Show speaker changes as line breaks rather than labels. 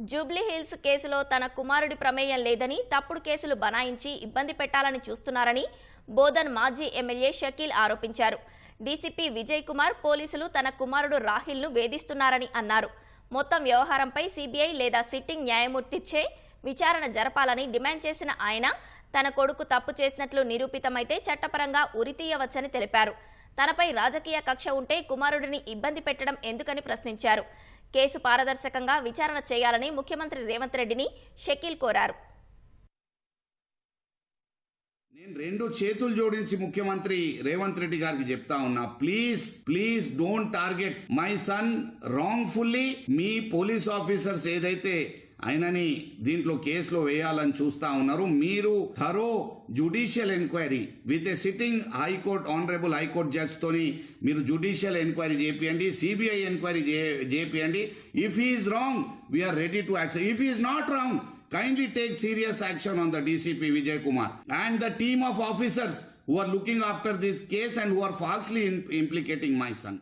జూబ్లీహిల్స్ కేసులో తన కుమారుడి ప్రమేయం లేదని తప్పుడు కేసులు బనాయించి ఇబ్బంది పెట్టాలని చూస్తున్నారని బోధన్ మాజీ ఎమ్మెల్యే షకీల్ ఆరోపించారు. డీసీపీ విజయ్ కుమార్ పోలీసులు తన కుమారుడు రాహిల్ను వేధిస్తున్నారని అన్నారు. మొత్తం వ్యవహారంపై సీబీఐ లేదా సిట్టింగ్ న్యాయమూర్తిచ్చే విచారణ జరపాలని డిమాండ్ చేసిన ఆయన తన కొడుకు తప్పు చేసినట్లు నిరూపితమైతే చట్టపరంగా ఉరితీయవచ్చని తెలిపారు. తనపై రాజకీయ కక్ష ఉంటే కుమారుడిని ఇబ్బంది పెట్టడం ఎందుకని ప్రశ్నించారు. కేసు పారదర్శకంగా విచారణ చేయాలని ముఖ్యమంత్రి రేవంత్ రెడ్డిని షకీల్ కోరారు.
నేను రెండు చేతులు జోడించి ముఖ్యమంత్రి రేవంత్ రెడ్డి గారికి చెప్తా ఉన్నా please please don't target my son wrongfully me police officers ఏదైతే ఆయనని దీంట్లో కేసులో వేయాలని చూస్తా ఉన్నారు మీరు thorough judicial enquiry with a sitting high court honourable high court judge తోని మీరు జుడిషియల్ ఎంక్వైరీ చేపియండి CBI enquiry చేపియండి if is wrong we are ready to accept if is not wrong kindly take serious action on the DCP Vijay Kumar and the team of officers who are looking after this case and who are falsely im- implicating my son.